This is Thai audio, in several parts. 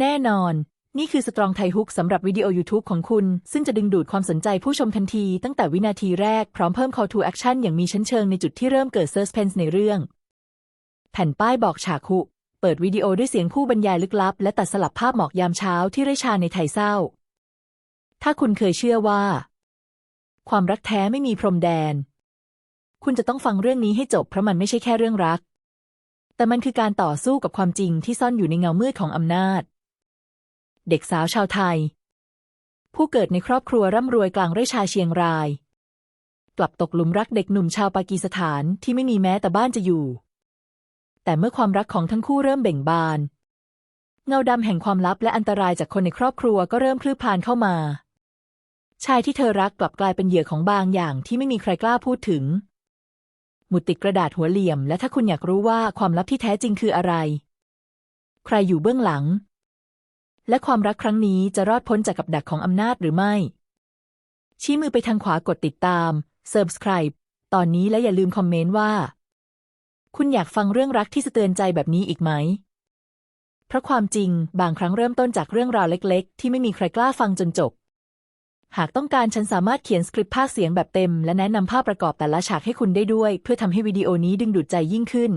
แน่นอน นี่คือสตรองไทฮุกสำหรับวิดีโอ YouTube ของคุณ ซึ่งจะดึงดูดความสนใจผู้ชมทันทีตั้งแต่วินาทีแรก พร้อมเพิ่ม call to action อย่างมีชั้นเชิงในจุดที่เริ่มเกิด suspense ในเรื่อง แผ่นป้ายบอกฉากหุเปิดวิดีโอด้วยเสียงผู้บรรยายลึกลับ และตัดสลับภาพหมอกยามเช้าที่ไร่ชาในไทยเศร้า ถ้าคุณเคยเชื่อว่า ความรักแท้ไม่มีพรมแดน คุณจะต้องฟังเรื่องนี้ให้จบเพราะมันไม่ใช่แค่เรื่องรัก แต่มันคือการต่อสู้กับความจริงที่ซ่อนอยู่ในเงามืดของอำนาจ เด็กสาวชาวไทย ผู้เกิดในครอบครัวร่ำรวยกลางไร่ชาเชียงราย กลับตกหลุมรักเด็กหนุ่มชาวปากีสถานที่ไม่มีแม้แต่บ้านจะอยู่ แต่เมื่อความรักของทั้งคู่เริ่มเบ่งบาน เงาดำแห่งความลับและอันตรายจากคนในครอบครัวก็เริ่มคลืบคลานเข้ามา ชายที่เธอรักกลับกลายเป็นเหยื่อของบางอย่างที่ไม่มีใครกล้าพูดถึงหมุดติดกระดาษหัวเหลี่ยม และถ้าคุณอยากรู้ว่าความลับที่แท้จริงคืออะไร ใครอยู่เบื้องหลัง และความรักครั้งนี้จะรอดพ้นจากกับดักของอำนาจหรือไม่ ชี้มือไปทางขวากดติดตาม subscribe ตอนนี้และอย่าลืมคอมเมนต์ว่า คุณอยากฟังเรื่องรักที่สะเตือนใจแบบนี้อีกไหม เพราะความจริงบางครั้งเริ่มต้นจากเรื่องราวเล็ก ๆ ที่ไม่มีใครกล้าฟังจนจบ หากต้องการฉันสามารถเขียนสคริปต์ภาคเสียงแบบเต็ม และแนะนำภาพประกอบแต่ละฉากให้คุณได้ด้วย เพื่อทำให้วิดีโอนี้ดึงดูดใจยิ่งขึ้น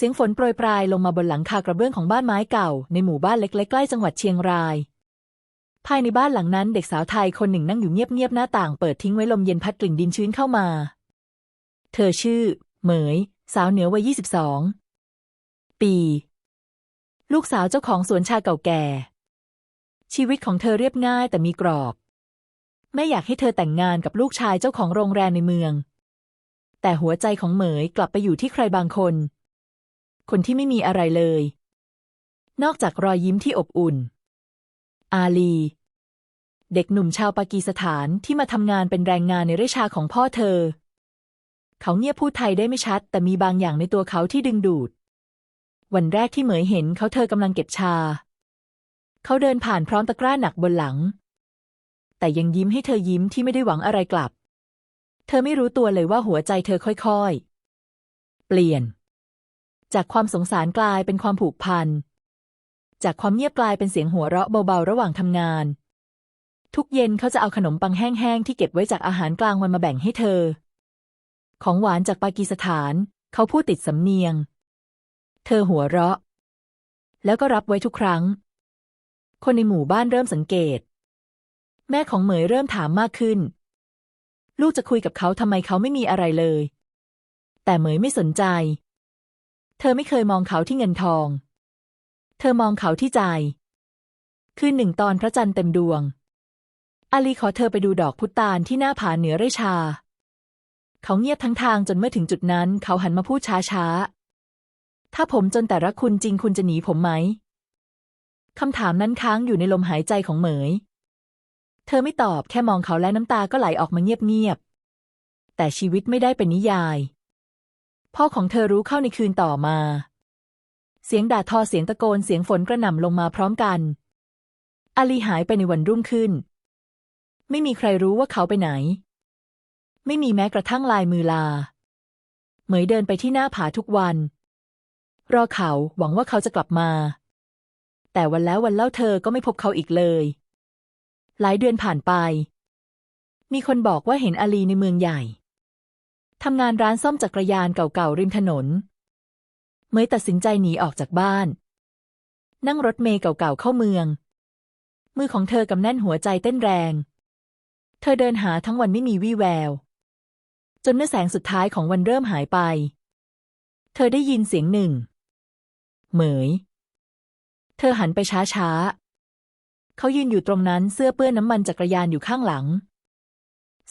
เสียงฝนโปรยปลายลงมาบนหลังคากระเบื้องของบ้านไม้เก่า ในหมู่บ้านเล็กๆใกล้จังหวัดเชียงราย ภายในบ้านหลังนั้น เด็กสาวไทยคนหนึ่งนั่งอยู่เงียบๆหน้าต่างเปิดทิ้งไว้ลมเย็นพัดกลิ่นดินชื้นเข้ามา เธอชื่อ เหมย สาวเหนือวัย 22 ปี ลูกสาวเจ้าของสวนชาเก่าแก่ ชีวิตของเธอเรียบง่ายแต่มีกรอบแม่อยากให้เธอแต่งงานกับลูกชายเจ้าของโรงแรมในเมือง แต่หัวใจของเหมยกลับไปอยู่ที่ใครบางคน คนที่ไม่มีอะไรเลย นอกจากรอยยิ้มที่อบอุ่น อาลี เด็กหนุ่มชาวปากีสถานที่มาทำงานเป็นแรงงานในไร่ชาของพ่อเธอ เขาเงียบพูดไทยได้ไม่ชัด แต่มีบางอย่างในตัวเขาที่ดึงดูด วันแรกที่เหมยเห็นเขาเธอกำลังเก็บชา เขาเดินผ่านพร้อมตะกร้าหนักบนหลัง แต่ยังยิ้มให้เธอยิ้มที่ไม่ได้หวังอะไรกลับ เธอไม่รู้ตัวเลยว่าหัวใจเธอค่อยๆ เปลี่ยน จากความสงสารกลายเป็นความผูกพัน จากความเงียบกลายเป็นเสียงหัวเราะเบาๆ ระหว่างทำงาน ทุกเย็นเขาจะเอาขนมปังแห้งๆ ที่เก็บไว้จากอาหารกลางวันมาแบ่งให้เธอ ของหวานจากปากีสถาน เขาพูดติดสำเนียง เธอหัวเราะ แล้วก็รับไว้ทุกครั้ง คนในหมู่บ้านเริ่มสังเกต แม่ของเหมยเริ่มถามมากขึ้น ลูกจะคุยกับเขาทำไมเขาไม่มีอะไรเลย แต่เหมยไม่สนใจ เธอไม่เคยมองเขาที่เงินทอง เธอมองเขาที่ใจ คืนหนึ่งตอนพระจันทร์เต็มดวง อาลีขอเธอไปดูดอกพุตานที่หน้าผาเหนือไร่ชา เขาเงียบทั้งทางจนเมื่อถึงจุดนั้น เขาหันมาพูดช้าๆ ถ้าผมจนแต่รักคุณจริงคุณจะหนีผมไหม คำถามนั้นค้างอยู่ในลมหายใจของเหมย เธอไม่ตอบแค่มองเขาและน้ำตาก็ไหลออกมาเงียบๆ แต่ชีวิตไม่ได้เป็นนิยาย พ่อของเธอรู้เข้าในคืนต่อมา เสียงด่าทอเสียงตะโกนเสียงฝนกระหน่ำลงมาพร้อมกันอาลีหายไปในวันรุ่งขึ้น ไม่มีใครรู้ว่าเขาไปไหน ไม่มีแม้กระทั่งลายมือลา เหมยเดินไปที่หน้าผาทุกวัน รอเขาหวังว่าเขาจะกลับมา แต่วันแล้ววันเล่าเธอก็ไม่พบเขาอีกเลย หลายเดือนผ่านไป มีคนบอกว่าเห็นอาลีในเมืองใหญ่ ทำงานร้านซ่อมจักรยานเก่าๆริมถนน เมยตัดสินใจหนีออกจากบ้าน นั่งรถเมล์เก่าๆเข้าเมือง มือของเธอกำแน่นหัวใจเต้นแรง เธอเดินหาทั้งวันไม่มีวี่แวว จนเมื่อแสงสุดท้ายของวันเริ่มหายไป เธอได้ยินเสียงหนึ่ง เหมย เธอหันไปช้าๆ เขายืนอยู่ตรงนั้นเสื้อเปื้อนน้ำมันจักรยานอยู่ข้างหลัง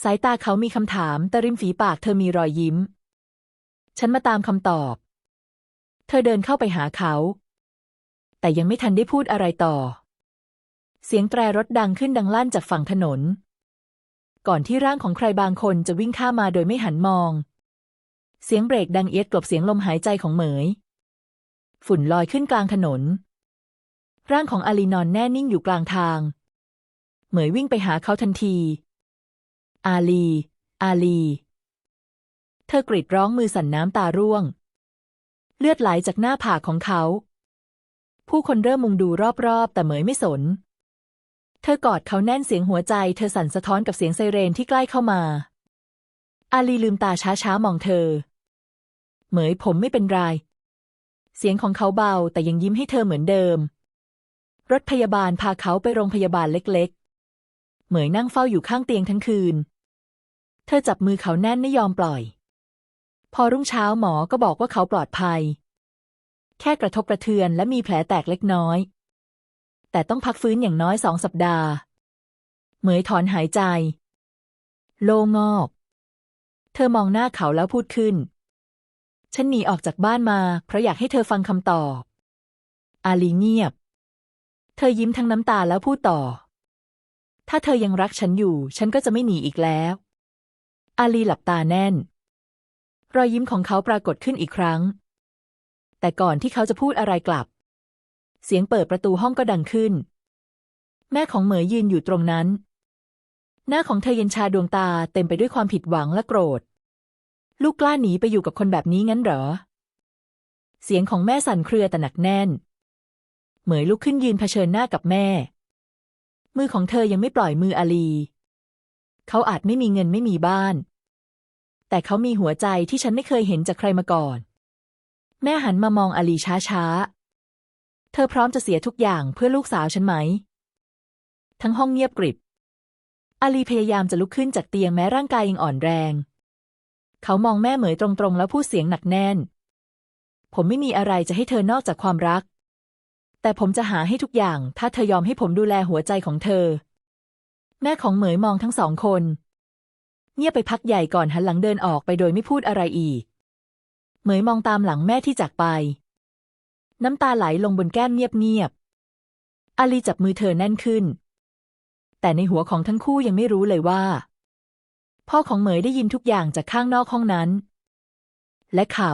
สายตาเขามีคำถาม แต่ริมฝีปากเธอมีรอยยิ้ม ฉันมาตามคำตอบ เธอเดินเข้าไปหาเขา แต่ยังไม่ทันได้พูดอะไรต่อ เสียงแตรรถดังขึ้นดังลั่นจากฝั่งถนน ก่อนที่ร่างของใครบางคนจะวิ่งข้ามมาโดยไม่หันมอง เสียงเบรกดังเอียดกลบเสียงลมหายใจของเหมย ฝุ่นลอยขึ้นกลางถนน ร่างของอาลีนอนแน่นิ่งอยู่กลางทาง เหมยวิ่งไปหาเขาทันที อาลี อาลี เธอกรีดร้องมือสั่นน้ำตาร่วง เลือดไหลจากหน้าผากของเขา ผู้คนเริ่มมุงดูรอบๆ แต่เหมยไม่สน เธอกอดเขาแน่นเสียงหัวใจ เธอสั่นสะท้อนกับเสียงไซเรนที่ใกล้เข้ามา อาลีลืมตาช้าๆมองเธอ เหมยผมไม่เป็นไร เสียงของเขาเบาแต่ยังยิ้มให้เธอเหมือนเดิม รถพยาบาลพาเขาไปโรงพยาบาลเล็กๆเหมยนั่งเฝ้าอยู่ข้างเตียงทั้งคืน เธอจับมือเขาแน่นไม่ยอมปล่อย พอรุ่งเช้าหมอก็บอกว่าเขาปลอดภัย แค่กระทบกระเทือนและมีแผลแตกเล็กน้อย แต่ต้องพักฟื้นอย่างน้อยสองสัปดาห์ เหมยถอนหายใจ โล่งอก เธอมองหน้าเขาแล้วพูดขึ้น ฉันหนีออกจากบ้านมา เพราะอยากให้เธอฟังคำตอบ อาลีเงียบ เธอยิ้มทั้งน้ำตาแล้วพูดต่อถ้าเธอยังรักฉันอยู่ ฉันก็จะไม่หนีอีกแล้ว อาลีหลับตาแน่น รอยยิ้มของเขาปรากฏขึ้นอีกครั้ง แต่ก่อนที่เขาจะพูดอะไรกลับ เสียงเปิดประตูห้องก็ดังขึ้น แม่ของเหมยยืนอยู่ตรงนั้น หน้าของเธอเย็นชาดวงตาเต็มไปด้วยความผิดหวังและโกรธ ลูกกล้าหนีไปอยู่กับคนแบบนี้งั้นเหรอ เสียงของแม่สั่นเครือแต่หนักแน่น เหมยลุกขึ้นยืนเผชิญหน้ากับแม่ มือของเธอยังไม่ปล่อยมืออาลี เขาอาจไม่มีเงินไม่มีบ้าน แต่เขามีหัวใจที่ฉันไม่เคยเห็นจากใครมาก่อน แม่หันมามองอาลีช้าๆ เธอพร้อมจะเสียทุกอย่างเพื่อลูกสาวฉันไหม ทั้งห้องเงียบกริบ อาลีพยายามจะลุกขึ้นจากเตียงแม้ร่างกายยังอ่อนแรง เขามองแม่เหมยตรงๆ แล้วพูดเสียงหนักแน่น ผมไม่มีอะไรจะให้เธอนอกจากความรัก แต่ผมจะหาให้ทุกอย่าง ถ้าเธอยอมให้ผมดูแลหัวใจของเธอ แม่ของเหมยมองทั้งสองคน เงียบไปพักใหญ่ก่อนหันหลังเดินออกไปโดยไม่พูดอะไรอีก เหมยมองตามหลังแม่ที่จากไป น้ำตาไหลลงบนแก้มเงียบๆอาลีจับมือเธอแน่นขึ้น แต่ในหัวของทั้งคู่ยังไม่รู้เลยว่า พ่อของเหมยได้ยินทุกอย่างจากข้างนอกห้องนั้น และเขา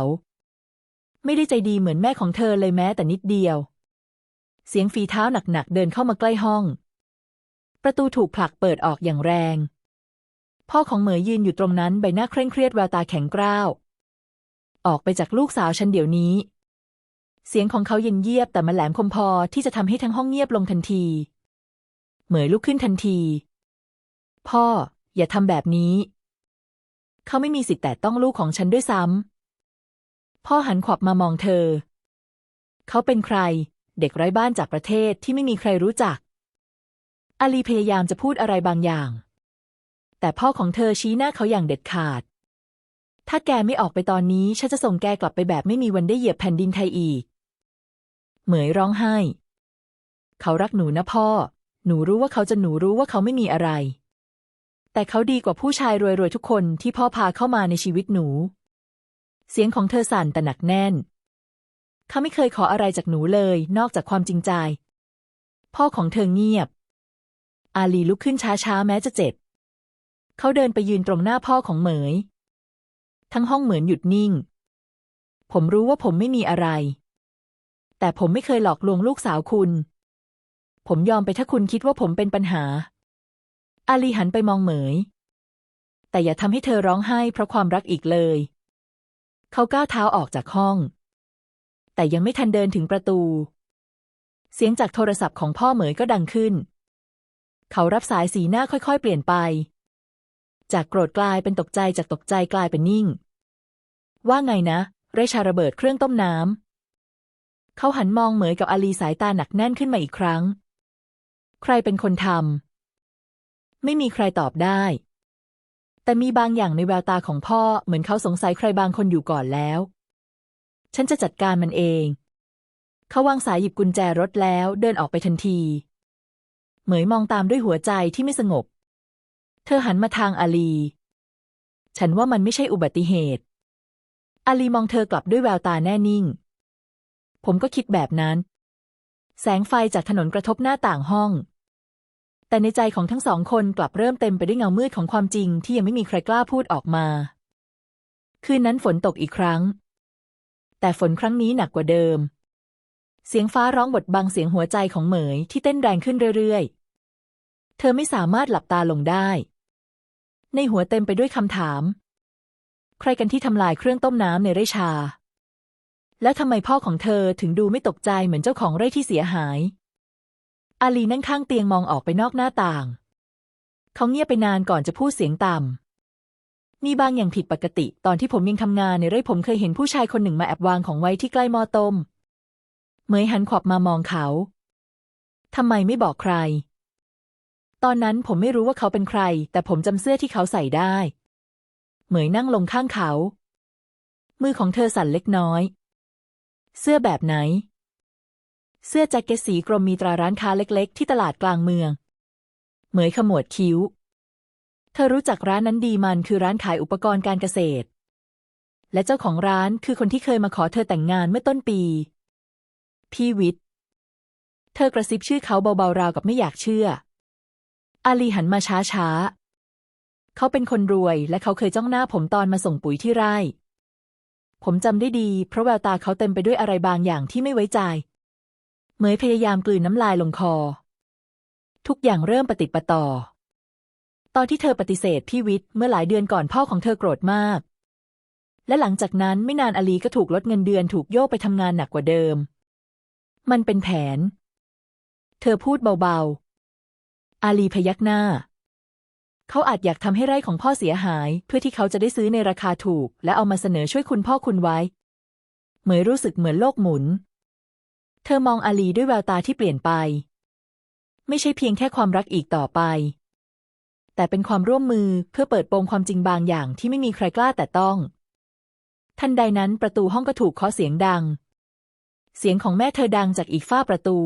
ไม่ได้ใจดีเหมือนแม่ของเธอเลยแม้แต่นิดเดียว เสียงฝีเท้าหนักๆเดินเข้ามาใกล้ห้อง ประตูถูกผลักเปิดออกอย่างแรง พ่อของเหมยยืนอยู่ตรงนั้นใบหน้าเคร่งเครียดแววตาแข็งกร้าว ออกไปจากลูกสาวฉันเดี๋ยวนี้ เสียงของเขาเย็นเยียบแต่มันแหลมคมพอที่จะทำให้ทั้งห้องเงียบลงทันที เหมยลุกขึ้นทันที พ่อ อย่าทำแบบนี้ เขาไม่มีสิทธิ์แต่ต้องลูกของฉันด้วยซ้ำพ่อหันขวับมามองเธอ เขาเป็นใคร เด็กไร้บ้านจากประเทศที่ไม่มีใครรู้จัก อาลีพยายามจะพูดอะไรบางอย่าง แต่พ่อของเธอชี้หน้าเขาอย่างเด็ดขาด ถ้าแกไม่ออกไปตอนนี้ ฉันจะส่งแกกลับไปแบบไม่มีวันได้เหยียบแผ่นดินไทยอีก เหมยร้องไห้ เขารักหนูนะพ่อ หนูรู้ว่าเขาจะหนูรู้ว่าเขาไม่มีอะไร แต่เขาดีกว่าผู้ชายรวยๆทุกคนที่พ่อพาเข้ามาในชีวิตหนู เสียงของเธอสั่นแต่หนักแน่นเขาไม่เคยขออะไรจากหนูเลย นอกจากความจริงใจ พ่อของเธอเงียบ อาลีลุกขึ้นช้าๆ แม้จะเจ็บ เขาเดินไปยืนตรงหน้าพ่อของเหมย ทั้งห้องเหมือนหยุดนิ่ง ผมรู้ว่าผมไม่มีอะไร แต่ผมไม่เคยหลอกลวงลูกสาวคุณ ผมยอมไปถ้าคุณคิดว่าผมเป็นปัญหา อาลีหันไปมองเหมย แต่อย่าทำให้เธอร้องไห้เพราะความรักอีกเลย เขาก้าวเท้าออกจากห้อง แต่ยังไม่ทันเดินถึงประตู เสียงจากโทรศัพท์ของพ่อเหมยก็ดังขึ้น เขารับสายสีหน้าค่อยๆ เปลี่ยนไป จากโกรธกลายเป็นตกใจจากตกใจกลายเป็นนิ่ง ว่าไงนะ เรชาระเบิดเครื่องต้มน้ำเขาหันมองเหมยกับอาลีสายตาหนักแน่นขึ้นมาอีกครั้ง ใครเป็นคนทำไม่มีใครตอบได้ แต่มีบางอย่างในแววตาของพ่อเหมือนเขาสงสัยใครบางคนอยู่ก่อนแล้ว ฉันจะจัดการมันเอง เขาวางสายหยิบกุญแจรถแล้วเดินออกไปทันที เหมยมองตามด้วยหัวใจที่ไม่สงบ เธอหันมาทางอาลี ฉันว่ามันไม่ใช่อุบัติเหตุ อาลีมองเธอกลับด้วยแววตาแน่นิ่ง ผมก็คิดแบบนั้น แสงไฟจากถนนกระทบหน้าต่างห้อง แต่ในใจของทั้งสองคนกลับเริ่มเต็มไปด้วยเงามืดของความจริงที่ยังไม่มีใครกล้าพูดออกมา คืนนั้นฝนตกอีกครั้ง แต่ฝนครั้งนี้หนักกว่าเดิม เสียงฟ้าร้องบดบังเสียงหัวใจของเหมยที่เต้นแรงขึ้นเรื่อยๆ เธอไม่สามารถหลับตาลงได้ ในหัวเต็มไปด้วยคำถาม ใครกันที่ทำลายเครื่องต้มน้ำในไร่ชา แล้วทำไมพ่อของเธอถึงดูไม่ตกใจเหมือนเจ้าของไร่ที่เสียหาย อาลีนั่งข้างเตียงมองออกไปนอกหน้าต่าง เขาเงียบไปนานก่อนจะพูดเสียงต่ำมีบางอย่างผิดปกติ ตอนที่ผมยังทำงานในไร่ผมเคยเห็นผู้ชายคนหนึ่งมาแอบวางของไว้ที่ใกล้หม้อต้ม เหมยหันขวับมามองเขา ทำไมไม่บอกใคร ตอนนั้นผมไม่รู้ว่าเขาเป็นใคร แต่ผมจำเสื้อที่เขาใส่ได้ เหมยนั่งลงข้างเขา มือของเธอสั่นเล็กน้อย เสื้อแบบไหน เสื้อแจ็คเก็ตสีกรมมีตราร้านค้าเล็ก ๆ ที่ตลาดกลางเมือง เหมยขมวดคิ้ว เธอรู้จักร้านนั้นดีมันคือร้านขายอุปกรณ์การเกษตรและเจ้าของร้านคือคนที่เคยมาขอเธอแต่งงานเมื่อต้นปี พี่วิทย์ เธอกระซิบชื่อเขาเบาๆราวกับไม่อยากเชื่อ อาลีหันมาช้าๆ เขาเป็นคนรวยและเขาเคยจ้องหน้าผมตอนมาส่งปุ๋ยที่ไร่ ผมจำได้ดี เพราะแววตาเขาเต็มไปด้วยอะไรบางอย่างที่ไม่ไว้ใจ เหมยพยายามกลืนน้ำลายลงคอ ทุกอย่างเริ่มปฏิปต่อ ตอนที่เธอปฏิเสธพี่วิทย์เมื่อหลายเดือนก่อนพ่อของเธอโกรธมากและหลังจากนั้นไม่นานอาลีก็ถูกลดเงินเดือนถูกโยกไปทำงานหนักกว่าเดิม มันเป็นแผน เธอพูดเบาๆ อาลีพยักหน้า เขาอาจอยากทำให้ไร่ของพ่อเสียหาย เพื่อที่เขาจะได้ซื้อในราคาถูก และเอามาเสนอช่วยคุณพ่อคุณไว้ เหมยรู้สึกเหมือนโลกหมุน เธอมองอาลีด้วยแววตาที่เปลี่ยนไป ไม่ใช่เพียงแค่ความรักอีกต่อไป แต่เป็นความร่วมมือเพื่อเปิดโปงความจริงบางอย่างที่ไม่มีใครกล้าแต่ต้อง ทันใดนั้นประตูห้องก็ถูกเคาะเสียงดัง เสียงของแม่เธอดังจากอีกฝ้าประตู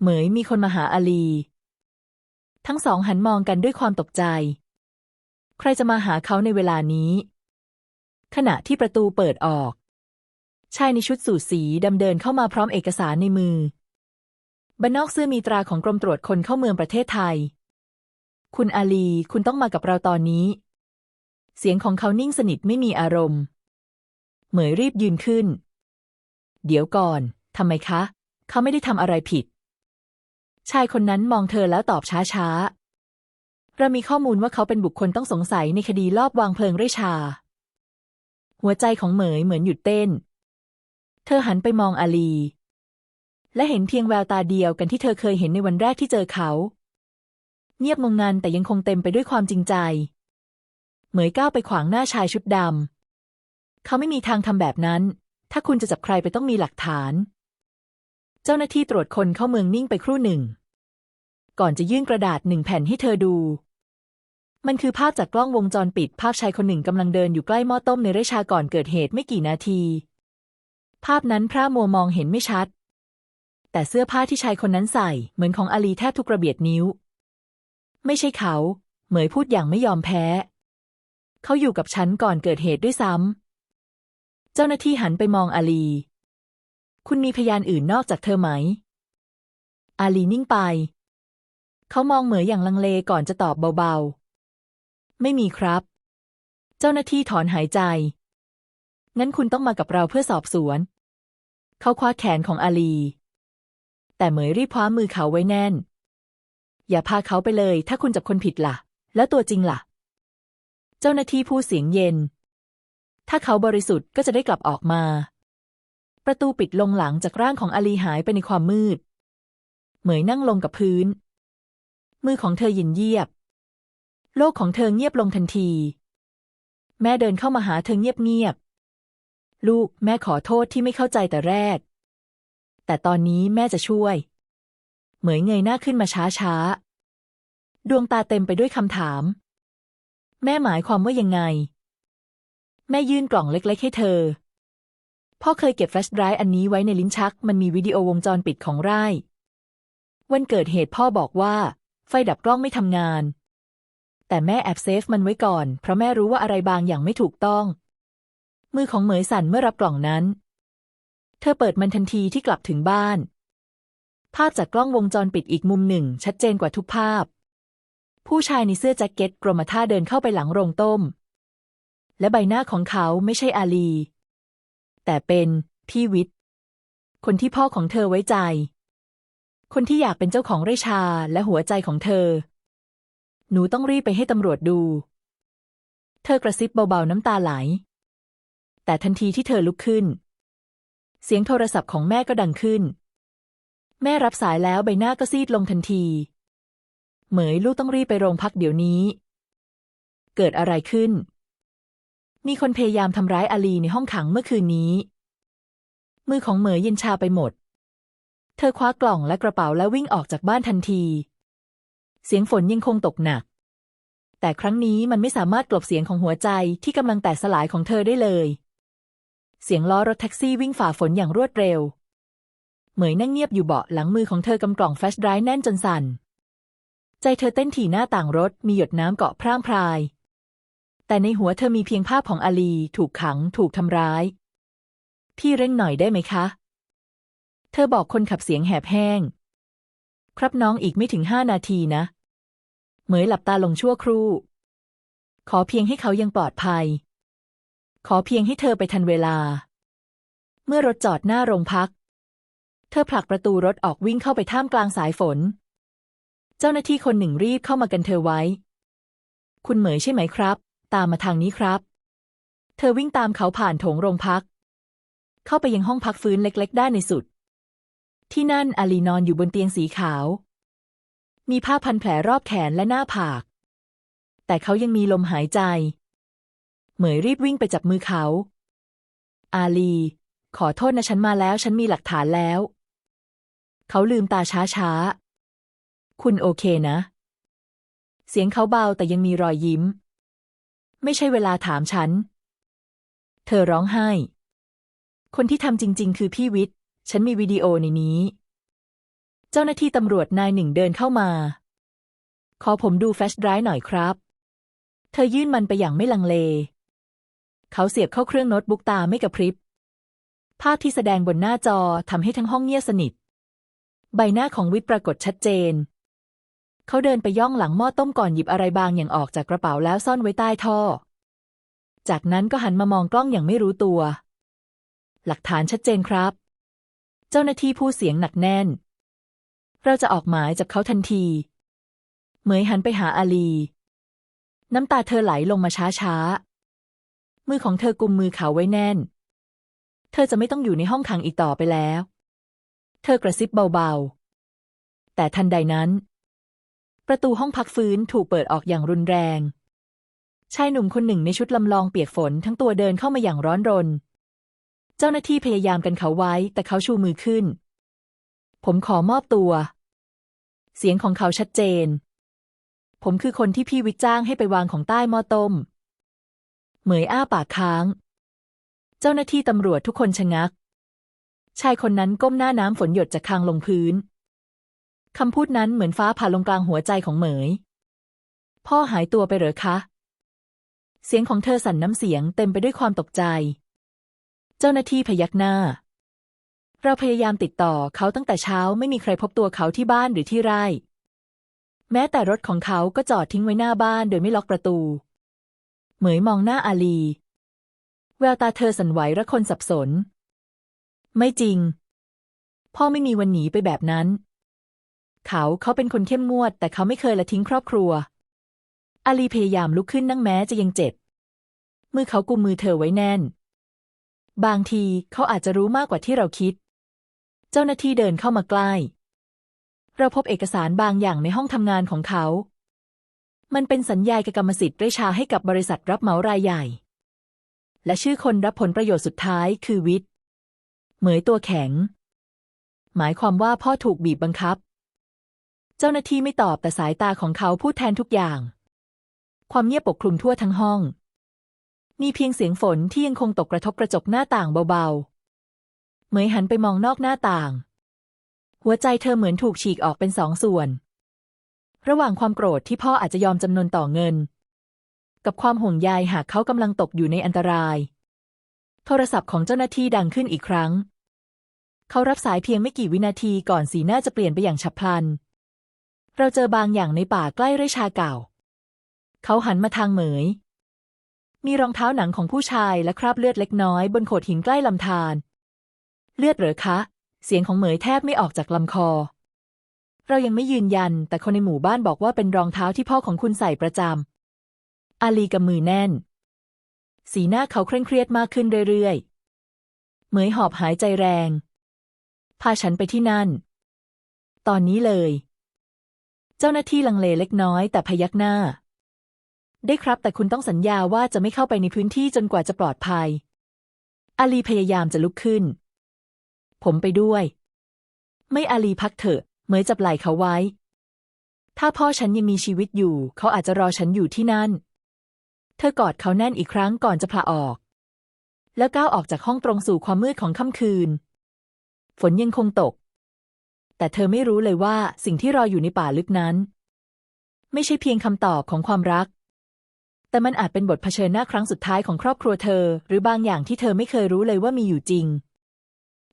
เหมยมีคนมาหาอาลี ทั้งสองหันมองกันด้วยความตกใจ ใครจะมาหาเขาในเวลานี้ ขณะที่ประตูเปิดออก ชายในชุดสูทสีดำเดินเข้ามาพร้อมเอกสารในมือ บนนอกเสื้อมีตราของกรมตรวจคนเข้าเมืองประเทศไทย คุณอาลี คุณต้องมากับเราตอนนี้ เสียงของเขานิ่งสนิทไม่มีอารมณ์ เหมยรีบยืนขึ้น เดี๋ยวก่อน ทำไมคะ เขาไม่ได้ทำอะไรผิด ชายคนนั้นมองเธอแล้วตอบช้าๆ เรามีข้อมูลว่าเขาเป็นบุคคลต้องสงสัยในคดีลอบวางเพลิงไร่ชา หัวใจของเหมยเหมือนหยุดเต้น เธอหันไปมองอาลี และเห็นเพียงแววตาเดียวกันที่เธอเคยเห็นในวันแรกที่เจอเขา เงียบงงงันแต่ยังคงเต็มไปด้วยความจริงใจ เหมยก้าวไปขวางหน้าชายชุดดำเขาไม่มีทางทำแบบนั้น ถ้าคุณจะจับใครไปต้องมีหลักฐาน เจ้าหน้าที่ตรวจคนเข้าเมืองนิ่งไปครู่หนึ่ง ก่อนจะยื่นกระดาษหนึ่งแผ่นให้เธอดู มันคือภาพจากกล้องวงจรปิด ภาพชายคนหนึ่งกำลังเดินอยู่ใกล้หม้อต้มในไร่ชาก่อนเกิดเหตุไม่กี่นาที ภาพนั้นพระมัวมองเห็นไม่ชัด แต่เสื้อผ้าที่ชายคนนั้นใส่เหมือนของอาลีแทบทุกระเบียดนิ้ว ไม่ใช่เขา เหมยพูดอย่างไม่ยอมแพ้ เขาอยู่กับฉันก่อนเกิดเหตุด้วยซ้ำ เจ้าหน้าที่หันไปมองอาลี คุณมีพยานอื่นนอกจากเธอไหม อาลีนิ่งไป เขามองเหมยอย่างลังเลก่อนจะตอบเบาๆ ไม่มีครับ เจ้าหน้าที่ถอนหายใจ งั้นคุณต้องมากับเราเพื่อสอบสวน เขาคว้าแขนของอาลี แต่เหมยรีบคว้ามือเขาไว้แน่น อย่าพาเขาไปเลย ถ้าคุณจับคนผิดล่ะ แล้วตัวจริงล่ะ เจ้าหน้าที่พูดเสียงเย็น ถ้าเขาบริสุทธิ์ก็จะได้กลับออกมา ประตูปิดลงหลังจากร่างของอาลีหายไปในความมืด เหมยนั่งลงกับพื้น มือของเธอเย็นเยียบ โลกของเธอเงียบลงทันที แม่เดินเข้ามาหาเธอเงียบๆ ลูกแม่ขอโทษที่ไม่เข้าใจแต่แรก แต่ตอนนี้แม่จะช่วย เหมยเงยหน้าขึ้นมาช้าๆ ดวงตาเต็มไปด้วยคำถาม แม่หมายความว่ายังไง แม่ยื่นกล่องเล็กๆให้เธอ พ่อเคยเก็บแฟลชไดรฟ์อันนี้ไว้ในลิ้นชัก มันมีวิดีโอวงจรปิดของไร่ วันเกิดเหตุพ่อบอกว่า ไฟดับกล้องไม่ทำงาน แต่แม่แอบเซฟมันไว้ก่อน เพราะแม่รู้ว่าอะไรบางอย่างไม่ถูกต้อง มือของเหมยสั่นเมื่อรับกล่องนั้น เธอเปิดมันทันทีที่กลับถึงบ้าน ภาพจากกล้องวงจรปิดอีกมุมหนึ่ง ชัดเจนกว่าทุกภาพ ผู้ชายในเสื้อแจ็คเก็ตกรมท่าเดินเข้าไปหลังโรงต้ม และใบหน้าของเขาไม่ใช่อาลี แต่เป็นพี่วิทย์คนที่พ่อของเธอไว้ใจ คนที่อยากเป็นเจ้าของไร่ชาและหัวใจของเธอ หนูต้องรีบไปให้ตำรวจดู เธอกระซิบเบาๆน้ำตาไหล แต่ทันทีที่เธอลุกขึ้น เสียงโทรศัพท์ของแม่ก็ดังขึ้น แม่รับสายแล้วใบหน้าก็ซีดลงทันที เหมยลูกต้องรีบไปโรงพักเดี๋ยวนี้ เกิดอะไรขึ้น มีคนพยายามทำร้ายอาลีในห้องขังเมื่อคืนนี้ มือของเหมยเย็นชาไปหมด เธอคว้ากล่องและกระเป๋าแล้ววิ่งออกจากบ้านทันที เสียงฝนยังคงตกหนัก แต่ครั้งนี้มันไม่สามารถกลบเสียงของหัวใจที่กำลังแตกสลายของเธอได้เลย เสียงล้อรถแท็กซี่วิ่งฝ่าฝนอย่างรวดเร็ว เหมยนั่งเงียบอยู่เบาะหลังมือของเธอกำกล่องแฟลชไดร์แน่นจนสั่น ใจเธอเต้นถี่หน้าต่างรถมีหยดน้ำเกาะพร่างพราย แต่ในหัวเธอมีเพียงภาพของอาลี ถูกขังถูกทำร้าย พี่เร่งหน่อยได้ไหมคะ เธอบอกคนขับเสียงแหบแห้ง ครับน้องอีกไม่ถึงห้านาทีนะ เหมยหลับตาลงชั่วครู่ ขอเพียงให้เขายังปลอดภัย ขอเพียงให้เธอไปทันเวลา เมื่อรถจอดหน้าโรงพัก เธอผลักประตูรถออกวิ่งเข้าไปท่ามกลางสายฝน เจ้าหน้าที่คนหนึ่งรีบเข้ามากันเธอไว้ คุณเหมยใช่ไหมครับ ตามมาทางนี้ครับ เธอวิ่งตามเขาผ่านโถงโรงพัก เข้าไปยังห้องพักฟื้นเล็ก ๆ ด้านในสุด ที่นั่นอาลีนอนอยู่บนเตียงสีขาว มีผ้าพันแผลรอบแขนและหน้าผาก แต่เขายังมีลมหายใจ เหมยรีบวิ่งไปจับมือเขา อาลี ขอโทษนะฉันมาแล้วฉันมีหลักฐานแล้ว เขาลืมตาช้าๆ คุณโอเคนะเสียงเขาเบาแต่ยังมีรอยยิ้ม ไม่ใช่เวลาถามฉัน เธอร้องไห้ คนที่ทำจริง ๆ คือพี่วิทย์ ฉันมีวิดีโอในนี้ เจ้าหน้าที่ตำรวจนายหนึ่งเดินเข้ามา ขอผมดูแฟชไดรฟ์หน่อยครับ เธอยื่นมันไปอย่างไม่ลังเล เขาเสียบเข้าเครื่องโน้ตบุ๊กตาไม่กระพริบ ภาพที่แสดงบนหน้าจอทำให้ทั้งห้องเงียบสนิท ใบหน้าของวิทย์ปรากฏชัดเจน เขาเดินไปย่องหลังหม้อต้มก่อนหยิบอะไรบางอย่างออกจากกระเป๋าแล้วซ่อนไว้ใต้ท่อ จากนั้นก็หันมามองกล้องอย่างไม่รู้ตัว หลักฐานชัดเจนครับ เจ้าหน้าที่พูดเสียงหนักแน่น เราจะออกหมายจับเขาทันที เหมยหันไปหาอาลี น้ำตาเธอไหลลงมาช้าๆ มือของเธอกุมมือเขาไว้แน่น เธอจะไม่ต้องอยู่ในห้องขังอีกต่อไปแล้ว เธอกระซิบเบาๆ แต่ทันใดนั้น ประตูห้องพักฟื้นถูกเปิดออกอย่างรุนแรง ชายหนุ่มคนหนึ่งในชุดลำลองเปียกฝนทั้งตัวเดินเข้ามาอย่างร้อนรน เจ้าหน้าที่พยายามกันเขาไว้ แต่เขาชูมือขึ้น ผมขอมอบตัว เสียงของเขาชัดเจน ผมคือคนที่พี่วิจ้างให้ไปวางของใต้หม้อต้ม เหมยอ้าปากค้าง เจ้าหน้าที่ตำรวจทุกคนชะงัก ชายคนนั้นก้มหน้าน้ำฝนหยดจากคางลงพื้น คำพูดนั้นเหมือนฟ้าผ่าลงกลางหัวใจของเหมย พ่อหายตัวไปเหรอคะ เสียงของเธอสั่นน้ำเสียงเต็มไปด้วยความตกใจ เจ้าหน้าที่พยักหน้า เราพยายามติดต่อเขาตั้งแต่เช้าไม่มีใครพบตัวเขาที่บ้านหรือที่ไร่ แม้แต่รถของเขาก็จอดทิ้งไว้หน้าบ้านโดยไม่ล็อกประตู เหมยมองหน้าอาลี แววตาเธอสั่นไหวระคนสับสน ไม่จริง พ่อไม่มีวันหนีไปแบบนั้น เขาเขาเป็นคนเข้มงวด แต่เขาไม่เคยละทิ้งครอบครัว อาลีพยายามลุกขึ้นนั่งแม้จะยังเจ็บ มือเขากุมมือเธอไว้แน่น บางทีเขาอาจจะรู้มากกว่าที่เราคิด เจ้าหน้าที่เดินเข้ามาใกล้ เราพบเอกสารบางอย่างในห้องทำงานของเขา มันเป็นสัญญากับกรรมสิทธิ์เรชาให้กับบริษัทรับเหมารายใหญ่ และชื่อคนรับผลประโยชน์สุดท้ายคือวิทย์เหมยตัวแข็ง หมายความว่าพ่อถูกบีบบังคับ เจ้าหน้าที่ไม่ตอบแต่สายตาของเขาพูดแทนทุกอย่าง ความเงียบปกคลุมทั่วทั้งห้อง มีเพียงเสียงฝนที่ยังคงตกกระทบกระจกหน้าต่างเบาๆ เหมยหันไปมองนอกหน้าต่าง หัวใจเธอเหมือนถูกฉีกออกเป็นสองส่วน ระหว่างความโกรธที่พ่ออาจจะยอมจำนนต่อเงิน กับความห่วงใยหากเขากำลังตกอยู่ในอันตราย โทรศัพท์ของเจ้าหน้าที่ดังขึ้นอีกครั้ง เขารับสายเพียงไม่กี่วินาทีก่อนสีหน้าจะเปลี่ยนไปอย่างฉับพลัน เราเจอบางอย่างในป่าใกล้ไร่ชาเก่า เขาหันมาทางเหมย มีรองเท้าหนังของผู้ชายและคราบเลือดเล็กน้อยบนโขดหินใกล้ลำธาร เลือดเหรอคะ เสียงของเหมยแทบไม่ออกจากลำคอ เรายังไม่ยืนยัน แต่คนในหมู่บ้านบอกว่าเป็นรองเท้าที่พ่อของคุณใส่ประจำอาลีกำมือแน่น สีหน้าเขาเคร่งเครียดมากขึ้นเรื่อยเหมยหอบหายใจแรง พาฉันไปที่นั่น ตอนนี้เลย เจ้าหน้าที่ลังเลเล็กน้อยแต่พยักหน้า ได้ครับแต่คุณต้องสัญญาว่าจะไม่เข้าไปในพื้นที่จนกว่าจะปลอดภัย อาลีพยายามจะลุกขึ้น ผมไปด้วย ไม่อาลีพักเถอะ เหมยจับไหล่เขาไว้ ถ้าพ่อฉันยังมีชีวิตอยู่ เขาอาจจะรอฉันอยู่ที่นั่น เธอกอดเขาแน่นอีกครั้งก่อนจะพลาออก แล้วก้าวออกจากห้องตรงสู่ความมืดของค่ำคืน ฝนยังคงตก แต่เธอไม่รู้เลยว่าสิ่งที่รออยู่ในป่าลึกนั้น ไม่ใช่เพียงคำตอบของความรัก แต่มันอาจเป็นบทเผชิญหน้าครั้งสุดท้ายของครอบครัวเธอ หรือบางอย่างที่เธอไม่เคยรู้เลยว่ามีอยู่จริง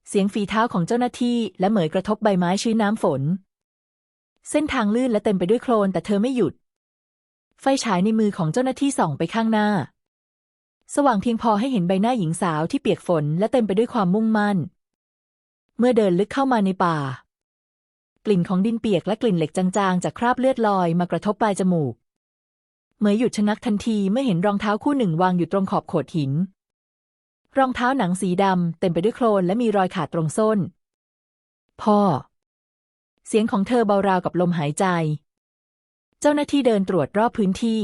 เสียงฝีเท้าของเจ้าหน้าที่ และเหมยกระทบใบไม้ชื้นน้ำฝน เส้นทางลื่นและเต็มไปด้วยโคลนแต่เธอไม่หยุด ไฟฉายในมือของเจ้าหน้าที่ส่องไปข้างหน้า สว่างเพียงพอให้เห็นใบหน้าหญิงสาวที่เปียกฝนและเต็มไปด้วยความมุ่งมั่น เมื่อเดินลึกเข้ามาในป่า กลิ่นของดินเปียกและกลิ่นเหล็กจางๆ จากคราบเลือดลอยมากระทบปลายจมูก เหมยหยุดชะงักทันทีเมื่อเห็นรองเท้าคู่หนึ่งวางอยู่ตรงขอบโขดหิน รองเท้าหนังสีดำเต็มไปด้วยโคลนและมีรอยขาดตรงส้น พ่อ เสียงของเธอเบาราวกับลมหายใจ เจ้าหน้าที่เดินตรวจรอบพื้นที่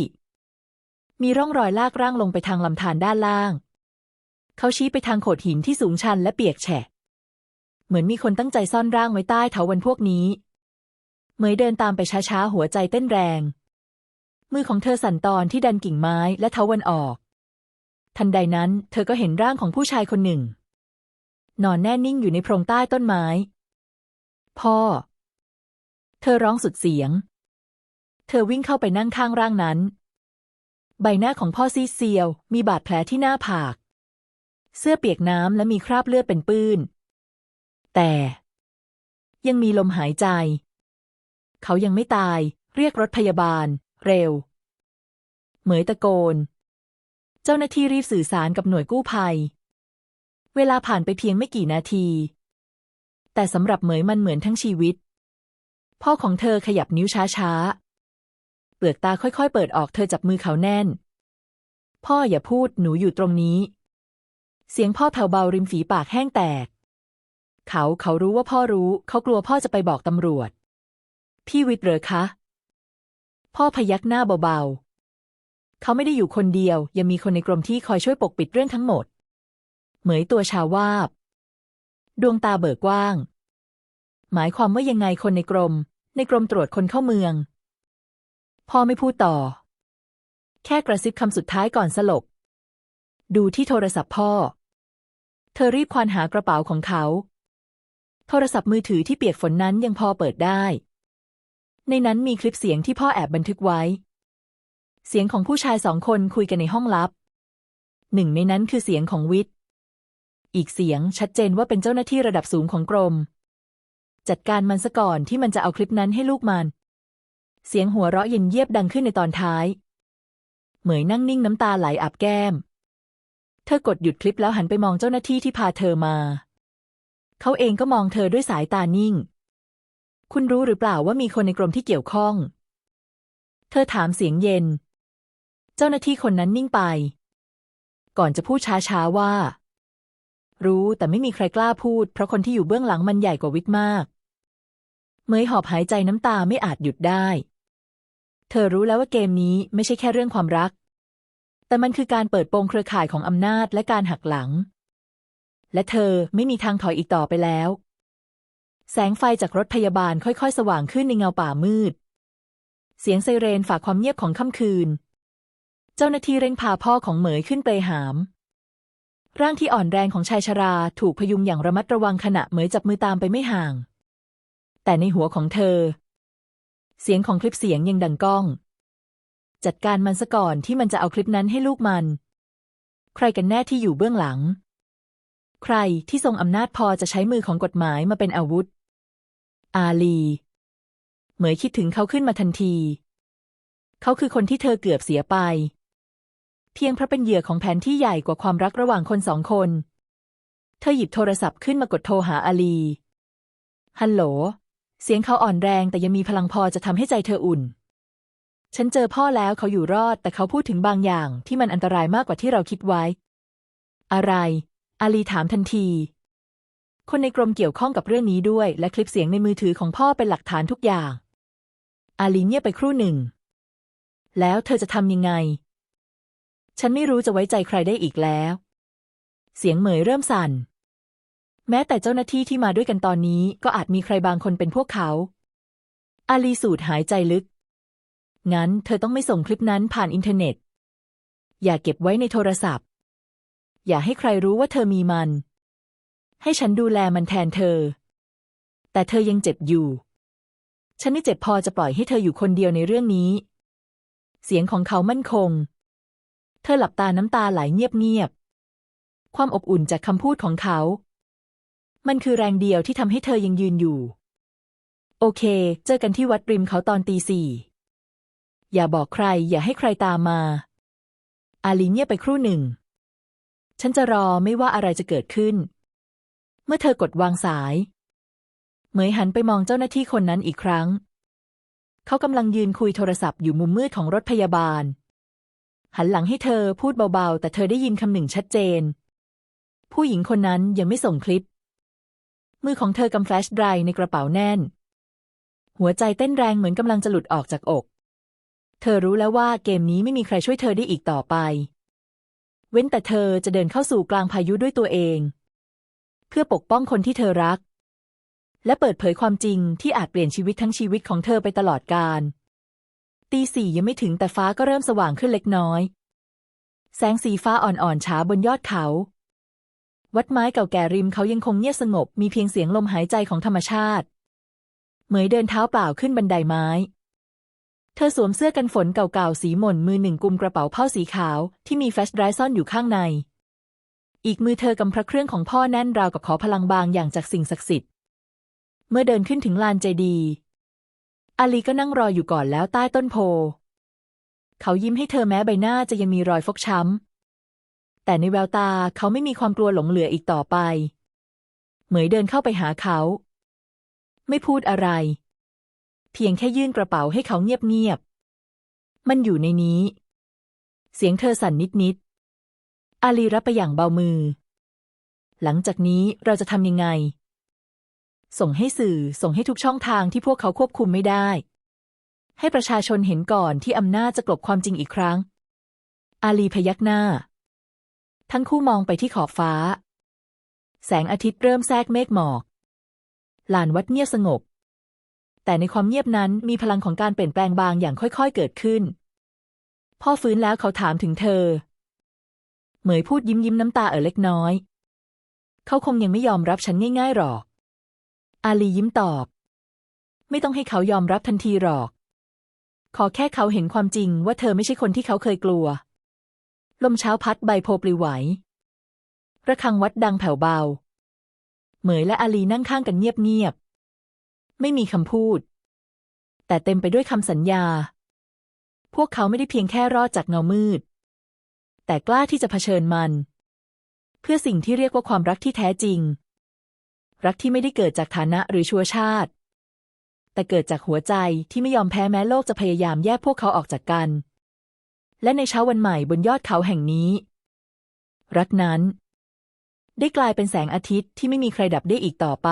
มีร่องรอยลากร่างลงไปทางลำธารด้านล่าง เขาชี้ไปทางโขดหินที่สูงชันและเปียกแฉะ เหมือนมีคนตั้งใจซ่อนร่างไว้ใต้เถาวันพวกนี้ เหมยเดินตามไปช้าๆ หัวใจเต้นแรง มือของเธอสั่นตอนที่ดันกิ่งไม้และเถาวันออก ทันใดนั้น เธอก็เห็นร่างของผู้ชายคนหนึ่ง นอนแน่นิ่งอยู่ในโพรงใต้ต้นไม้ พ่อ เธอร้องสุดเสียง เธอวิ่งเข้าไปนั่งข้างร่างนั้น ใบหน้าของพ่อซีเซียว มีบาดแผลที่หน้าผาก เสื้อเปียกน้ำและมีคราบเลือดเป็นปื้น แต่ ยังมีลมหายใจ เขายังไม่ตาย เรียกรถพยาบาล เร็ว เหมยตะโกน เจ้าหน้าที่รีบสื่อสารกับหน่วยกู้ภัย เวลาผ่านไปเพียงไม่กี่นาที แต่สำหรับเหมยมันเหมือนทั้งชีวิต พ่อของเธอขยับนิ้วช้าๆ เปลือกตาค่อยๆ เปิดออกเธอจับมือเขาแน่น พ่ออย่าพูดหนูอยู่ตรงนี้เสียงพ่อแผ่วเบาริมฝีปากแห้งแตก เขาเขารู้ว่าพ่อรู้ เขากลัวพ่อจะไปบอกตำรวจ พี่วิทย์เหรอคะ พ่อพยักหน้าเบาๆ เขาไม่ได้อยู่คนเดียว ยังมีคนในกรมที่คอยช่วยปกปิดเรื่องทั้งหมด เหมยตัวชาวาบ ดวงตาเบิกกว้าง หมายความว่ายังไงคนในกรม ในกรมตรวจคนเข้าเมือง พ่อไม่พูดต่อ แค่กระซิบคำสุดท้ายก่อนสลบ ดูที่โทรศัพท์พ่อ เธอรีบควานหากระเป๋าของเขา โทรศัพท์มือถือที่เปียกฝนนั้นยังพอเปิดได้ ในนั้นมีคลิปเสียงที่พ่อแอบบันทึกไว้ เสียงของผู้ชายสองคนคุยกันในห้องลับ หนึ่งในนั้นคือเสียงของวิทย์ อีกเสียงชัดเจนว่าเป็นเจ้าหน้าที่ระดับสูงของกรม จัดการมันซะก่อนที่มันจะเอาคลิปนั้นให้ลูกมัน เสียงหัวเราะเย็นเยียบดังขึ้นในตอนท้าย เหมยนั่งนิ่งน้ำตาไหลอาบแก้ม เธอกดหยุดคลิปแล้วหันไปมองเจ้าหน้าที่ที่พาเธอมา เขาเองก็มองเธอด้วยสายตานิ่ง คุณรู้หรือเปล่าว่ามีคนในกรมที่เกี่ยวข้อง เธอถามเสียงเย็น เจ้าหน้าที่คนนั้นนิ่งไป ก่อนจะพูดช้าๆว่า รู้แต่ไม่มีใครกล้าพูด เพราะคนที่อยู่เบื้องหลังมันใหญ่กว่าวิทย์มากเมยหอบหายใจน้ำตาไม่อาจหยุดได้ เธอรู้แล้วว่าเกมนี้ไม่ใช่แค่เรื่องความรัก แต่มันคือการเปิดโปงเครือข่ายของอำนาจและการหักหลัง และเธอไม่มีทางถอยอีกต่อไปแล้ว แสงไฟจากรถพยาบาลค่อยๆ สว่างขึ้นในเงาป่ามืด เสียงไซเรนฝากความเงียบของค่ำคืน เจ้าหน้าที่เร่งพาพ่อของเหมยขึ้นเปหาม ร่างที่อ่อนแรงของชายชราถูกพยุงอย่างระมัดระวังขณะเหมยจับมือตามไปไม่ห่าง แต่ในหัวของเธอ เสียงของคลิปเสียงยังดังก้อง จัดการมันซะก่อนที่มันจะเอาคลิปนั้นให้ลูกมัน ใครกันแน่ที่อยู่เบื้องหลัง ใครที่ทรงอำนาจพอจะใช้มือของกฎหมายมาเป็นอาวุธ อาลี เหมยคิดถึงเขาขึ้นมาทันที เขาคือคนที่เธอเกือบเสียไป เพียงเพราะเป็นเหยื่อของแผนที่ใหญ่กว่าความรักระหว่างคนสองคน เธอหยิบโทรศัพท์ขึ้นมากดโทรหาอาลี ฮัลโหล เสียงเขาอ่อนแรงแต่ยังมีพลังพอจะทำให้ใจเธออุ่น ฉันเจอพ่อแล้วเขาอยู่รอด แต่เขาพูดถึงบางอย่างที่มันอันตรายมากกว่าที่เราคิดไว้ อะไร อาลีถามทันที คนในกรมเกี่ยวข้องกับเรื่องนี้ด้วย และคลิปเสียงในมือถือของพ่อเป็นหลักฐานทุกอย่าง อาลีเงียบไปครู่หนึ่ง แล้วเธอจะทำยังไง ฉันไม่รู้จะไว้ใจใครได้อีกแล้ว เสียงเหมยเริ่มสั่น แม้แต่เจ้าหน้าที่ที่มาด้วยกันตอนนี้ก็อาจมีใครบางคนเป็นพวกเขา อาลีสูดหายใจลึก งั้นเธอต้องไม่ส่งคลิปนั้นผ่านอินเทอร์เน็ต อย่าเก็บไว้ในโทรศัพท์ อย่าให้ใครรู้ว่าเธอมีมัน ให้ฉันดูแลมันแทนเธอ แต่เธอยังเจ็บอยู่ ฉันไม่เจ็บพอจะปล่อยให้เธออยู่คนเดียวในเรื่องนี้ เสียงของเขามั่นคง เธอหลับตาน้ำตาไหลเงียบๆ ความอบอุ่นจากคำพูดของเขา มันคือแรงเดียวที่ทำให้เธอยังยืนอยู่ โอเค เจอกันที่วัดริมเขาตอนตีสี่ อย่าบอกใคร อย่าให้ใครตามมา อาลีเงียบไปครู่หนึ่ง ฉันจะรอไม่ว่าอะไรจะเกิดขึ้น เมื่อเธอกดวางสาย เหมยหันไปมองเจ้าหน้าที่คนนั้นอีกครั้ง เขากำลังยืนคุยโทรศัพท์อยู่มุมมืดของรถพยาบาล หันหลังให้เธอพูดเบาๆ แต่เธอได้ยินคำหนึ่งชัดเจน ผู้หญิงคนนั้นยังไม่ส่งคลิป มือของเธอกำแฟลชไดร์ในกระเป๋าแน่น หัวใจเต้นแรงเหมือนกำลังจะหลุดออกจากอก เธอรู้แล้วว่าเกมนี้ไม่มีใครช่วยเธอได้อีกต่อไป เว้นแต่เธอจะเดินเข้าสู่กลางพายุด้วยตัวเอง เพื่อปกป้องคนที่เธอรัก และเปิดเผยความจริงที่อาจเปลี่ยนชีวิตทั้งชีวิตของเธอไปตลอดกาลตีสี่ยังไม่ถึงแต่ฟ้าก็เริ่มสว่างขึ้นเล็กน้อย แสงสีฟ้าอ่อนๆฉาบนยอดเขา วัดไม้เก่าแก่ริมเขายังคงเงียบสงบมีเพียงเสียงลมหายใจของธรรมชาติ เหมยเดินเท้าเปล่าขึ้นบันไดไม้ เธอสวมเสื้อกันฝนเก่าๆ สีหม่นมือหนึ่งกุมกระเป๋าผ้าสีขาว ที่มีแฟลชไดร์ซ่อนอยู่ข้างใน อีกมือเธอกำพระเครื่องของพ่อแน่นราวกับขอพลังบางอย่างจากสิ่งศักดิ์สิทธิ์ เมื่อเดินขึ้นถึงลานเจดีอาลีก็นั่งรออยู่ก่อนแล้วใต้ต้นโพ เขายิ้มให้เธอแม้ใบหน้าจะยังมีรอยฟกช้ำ แต่ในแววตาเขาไม่มีความกลัวหลงเหลืออีกต่อไป เหมยเดินเข้าไปหาเขา ไม่พูดอะไร เพียงแค่ยื่นกระเป๋าให้เขาเงียบๆ มันอยู่ในนี้ เสียงเธอสั่นนิดๆ อาลีรับไปอย่างเบามือ หลังจากนี้เราจะทำยังไง ส่งให้สื่อส่งให้ทุกช่องทางที่พวกเขาควบคุมไม่ได้ ให้ประชาชนเห็นก่อนที่อำนาจจะกลบความจริงอีกครั้ง อาลีพยักหน้า ทั้งคู่มองไปที่ขอบฟ้า แสงอาทิตย์เริ่มแทรกเมฆหมอกลานวัดเงียบสงบ แต่ในความเงียบนั้นมีพลังของการเปลี่ยนแปลงบางอย่างค่อยๆเกิดขึ้น พ่อฟื้นแล้วเขาถามถึงเธอ เหมยพูดยิ้มยิ้มน้ำตาเอ่อเล็กน้อย เขาคงยังไม่ยอมรับฉันง่ายๆหรอก อาลียิ้มตอบ ไม่ต้องให้เขายอมรับทันทีหรอก ขอแค่เขาเห็นความจริงว่าเธอไม่ใช่คนที่เขาเคยกลัว ลมเช้าพัดใบโพปลิวไหว ระฆังวัดดังแผ่วเบา เหมยและอาลีนั่งข้างกันเงียบๆ ไม่มีคำพูด แต่เต็มไปด้วยคำสัญญา พวกเขาไม่ได้เพียงแค่รอดจากเงามืด แต่กล้าที่จะเผชิญมัน เพื่อสิ่งที่เรียกว่าความรักที่แท้จริง รักที่ไม่ได้เกิดจากฐานะหรือชัวชาติ แต่เกิดจากหัวใจที่ไม่ยอมแพ้แม้โลกจะพยายามแยกพวกเขาออกจากกัน และในเช้าวันใหม่บนยอดเขาแห่งนี้ รักนั้น ได้กลายเป็นแสงอาทิตย์ที่ไม่มีใครดับได้อีกต่อไป